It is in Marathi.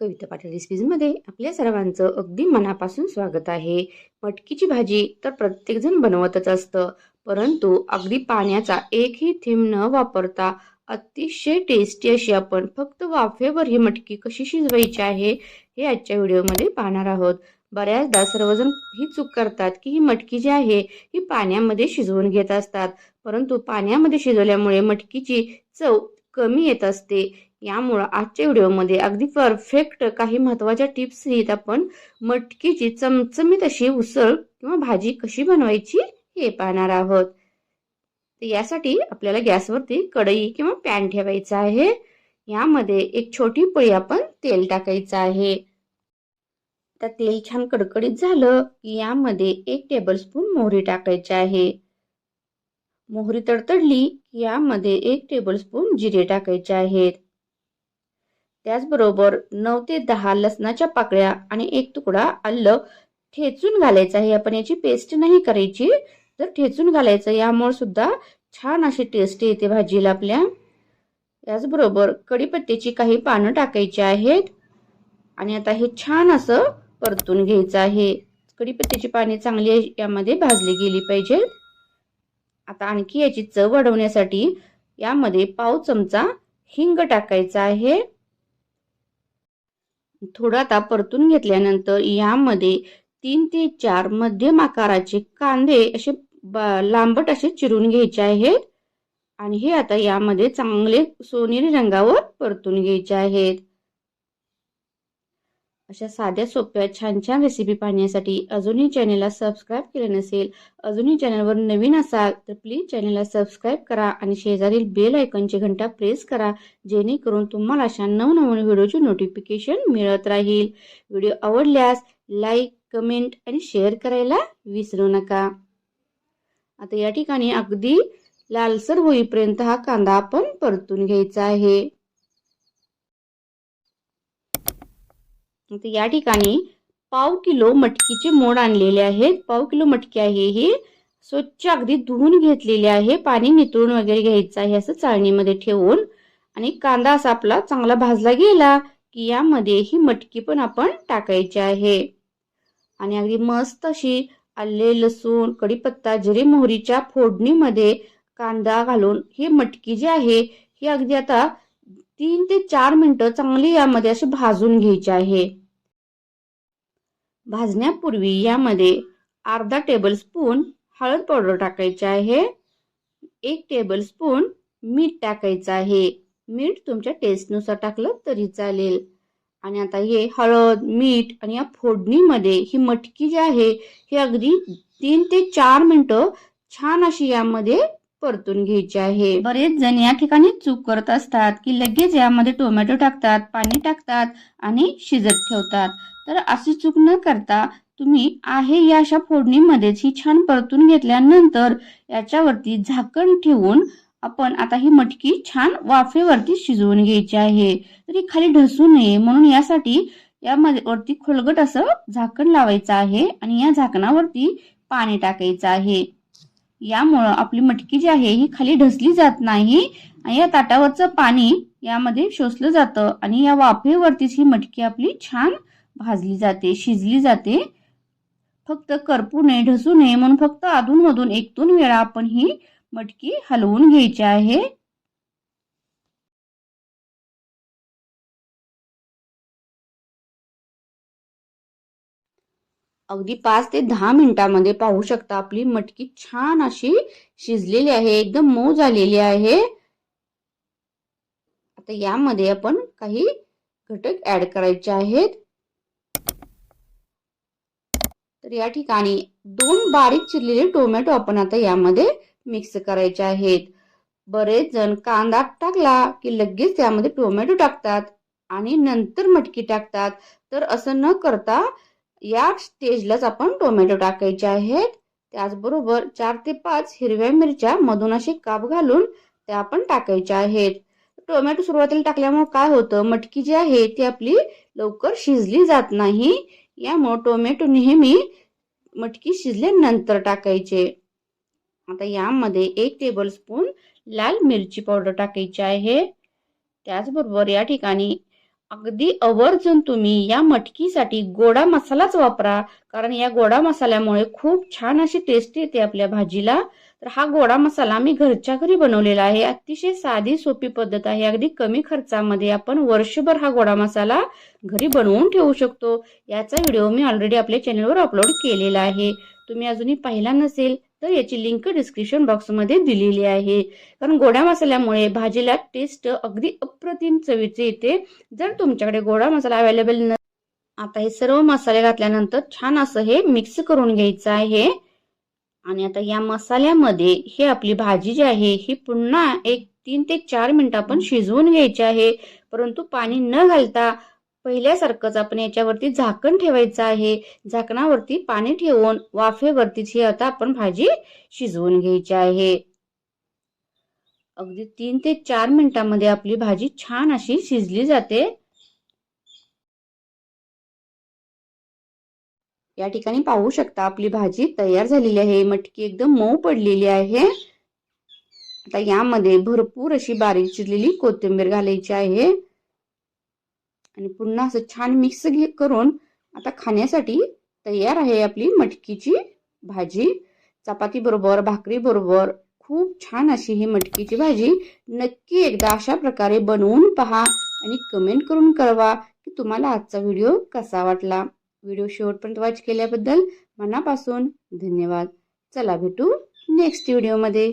कविता पाटील रेसिपीजमध्ये आपल्या सर्वांचं अगदी मनापासून स्वागत आहे. मटकीची भाजी तर प्रत्येकजण बनवतच असतं परंतु अगदी पाण्याचा एकही थेंब न वापरता अतिशय टेस्टी अशी आपण फक्त वाफेवर ही मटकी कशी शिजवायची आहे हे आजच्या व्हिडिओमध्ये पाहणार आहोत. बऱ्याचदा सर्वजण ही चूक करतात की ही मटकी जी आहे ही पाण्यामध्ये शिजवून घेत असतात परंतु पाण्यामध्ये शिजवल्यामुळे मटकीची चव कमी येत असते. यामुळं आजच्या व्हिडिओमध्ये अगदी परफेक्ट काही महत्त्वाच्या टिप्स सहित आपण मटकीची चमचमीत अशी उसळ किंवा भाजी कशी बनवायची हे पाहणार आहोत. तर यासाठी आपल्याला गॅसवरती कढई किंवा पॅन ठेवायचा आहे. यामध्ये एक छोटी पळी आपण तेल टाकायचं आहे. तर तेल छान कडकडीत झालं की यामध्ये एक टेबलस्पून मोहरी टाकायची आहे. मोहरी तडतडली की यामध्ये एक टेबलस्पून जिरे टाकायचे आहेत. त्याचबरोबर नऊ ते दहा लसणाच्या पाकळ्या आणि एक तुकडा आलं ठेचून घालायचं आहे. आपण याची पेस्ट नाही करायची तर ठेचून घालायचं. यामुळे सुद्धा छान अशी टेस्ट येते भाजीला आपल्या. त्याचबरोबर कढीपत्त्याची काही पानं टाकायची आहेत. आणि आता हे छान असं परतून घ्यायचं आहे. कढीपत्त्याची पाने चांगली यामध्ये भाजली गेली पाहिजेत. आता आणखी याची चव वाढवण्यासाठी यामध्ये पाव चमचा हिंग टाकायचा आहे. थोडं आता परतून घेतल्यानंतर यामध्ये तीन ते चार मध्यम आकाराचे कांदे असे लांबट असे चिरून घ्यायचे आहेत. आणि हे आता यामध्ये चांगले सोनेरी रंगावर परतून घ्यायचे आहेत. अशा साध्या सोप्या छान छान रेसिपी पाहण्यासाठी अजूनही चॅनेलला सबस्क्राईब केले नसेल अजूनही चॅनलवर नवीन असाल तर प्लीज चॅनेलला सबस्क्राईब करा आणि शेजारील बेल आयकॉनची घंटा प्रेस करा जेणेकरून तुम्हाला अशा नवनवीन व्हिडिओची नोटिफिकेशन मिळत राहील. व्हिडिओ आवडल्यास लाईक कमेंट आणि शेअर करायला विसरू नका. आता या ठिकाणी अगदी लालसर होईपर्यंत हा कांदा आपण परतून घ्यायचा आहे. या ठिकाणी पाव किलो मटकीचे मोड आणलेले आहेत. पाव किलो मटकी आहे ही. स्वच्छ अगदी धुवून घेतलेली आहे. पाणी नितळून वगैरे घ्यायचं आहे असं चाळणीमध्ये ठेवून. आणि कांदा असा आपला चांगला भाजला गेला की यामध्ये ही मटकी पण आपण टाकायची आहे. आणि अगदी मस्त अशी आले लसूण कढीपत्ता जिरे मोहरीच्या फोडणीमध्ये कांदा घालून ही मटकी जी आहे ही अगदी आता तीन ते चार मिनिटं चांगली यामध्ये असे भाजून घ्यायचे आहे. भाजण्यापूर्वी यामध्ये अर्धा टेबल स्पून हळद पावडर टाकायची आहे. एक टेबल स्पून मीठ टाकायचं आहे. मीठ तुमच्या टेस्टनुसार टाकलं तरी चालेल. आणि आता हे हळद मीठ आणि या फोडणीमध्ये ही मटकी जी आहे ही अगदी तीन ते चार मिनटं छान अशी यामध्ये परतून घ्यायची आहे. बरेच जण या ठिकाणी चूक करत असतात की लगेच यामध्ये टोमॅटो टाकतात पाणी टाकतात आणि शिजत ठेवतात. तर अशी चूक न करता तुम्ही आहे या अशा फोडणीमध्येच ही छान परतून घेतल्यानंतर याच्यावरती झाकण ठेवून आपण आता ही मटकी छान वाफेवरती शिजवून घ्यायची आहे. तरी खाली ढसू नये म्हणून यासाठी यामध्ये वरती खोलगट असं झाकण लावायचं आहे आणि या झाकणावरती पाणी टाकायचं आहे. यामुळं आपली मटकी जी आहे ही खाली ढसली जात नाही आणि या ताटावरचं पाणी यामध्ये शोषलं जातं आणि या वाफेवरतीच ही मटकी आपली छान भाजली जाते शिजली जाते. फक्त करपू नये ढसू नये म्हणून फक्त अधूनमधून एक दोन वेळा आपण ही मटकी हलवून घ्यायची आहे. अगदी पाच ते दहा मिनिटांमध्ये पाहू शकता आपली मटकी छान अशी शिजलेली आहे एकदम मऊ झालेली आहे. आता यामध्ये आपण काही घटक ऍड करायचे आहेत. तर या ठिकाणी दोन बारीक चिरलेले टोमॅटो आपण आता यामध्ये मिक्स करायचे आहेत. बरेच जण कांदा टाकला की लगेच त्यामध्ये टोमॅटो टाकतात आणि नंतर मटकी टाकतात. तर असं न करता या स्टेजलाच आपण टोमॅटो टाकायचे आहेत. त्याचबरोबर चार ते पाच हिरव्या मिरच्या मधून असे काप घालून त्या आपण टाकायच्या आहेत. टोमॅटो सुरुवातीला टाकल्यामुळे काय होतं? मटकी जी आहे ती आपली लवकर शिजली जात नाही. यामुळे टोमॅटो नेहमी मटकी शिजल्यानंतर टाकायचे. आता यामध्ये एक टेबल स्पून लाल मिरची पावडर टाकायची आहे. त्याचबरोबर या ठिकाणी अगदी आवर्जून तुम्ही या मटकीसाठी गोडा मसालाच वापरा. कारण या गोडा मसाल्यामुळे खूप छान अशी टेस्ट येते आपल्या भाजीला. तर हा गोडा मसाला मी घरच्या घरी बनवलेला आहे. अतिशय साधी सोपी पद्धत आहे. अगदी कमी खर्चामध्ये आपण वर्षभर हा गोडा मसाला घरी बनवून ठेवू शकतो. याचा व्हिडिओ मी ऑलरेडी आपल्या चॅनलवर अपलोड केलेला आहे. तुम्ही अजूनही पाहिला नसेल तर याची लिंक डिस्क्रिप्शन बॉक्समध्ये दिलेली आहे. कारण गोड्या मसाल्यामुळे भाजीला टेस्ट अगदी अप्रतिम चवीचे येते. जर तुमच्याकडे गोडा मसाला अवेलेबल न आता हे सर्व मसाले घातल्यानंतर छान असं हे मिक्स करून घ्यायचं आहे. आणि आता या मसाल्यामध्ये हे आपली भाजी जी आहे ही पुन्हा एक तीन ते चार मिनिटं आपण शिजवून घ्यायची आहे. परंतु पाणी न घालता पहिल्यासारखंच आपण याच्यावरती झाकण ठेवायचं आहे. झाकणावरती पाणी ठेवून वाफेवरतीच ही आता आपण भाजी शिजवून घ्यायची आहे. अगदी तीन ते चार मिनिटांमध्ये आपली भाजी छान अशी शिजली जाते. या ठिकाणी पाहू शकता आपली भाजी तयार झालेली आहे. मटकी एकदम मऊ पडलेली आहे. आता यामध्ये भरपूर अशी बारीक चिरलेली कोथिंबीर घालायची आहे. आणि पुन्हा असं छान मिक्स घे करून आता खाण्यासाठी तयार आहे आपली मटकीची भाजी. चपाती बरोबर भाकरी बरोबर. खूप छान अशी ही मटकीची भाजी. नक्की एकदा अशा प्रकारे बनवून पहा आणि कमेंट करून कळवा की तुम्हाला आजचा व्हिडिओ कसा वाटला. व्हिडिओ शेवटपर्यंत वॉच केल्याबद्दल मनापासून धन्यवाद. चला भेटू नेक्स्ट व्हिडिओमध्ये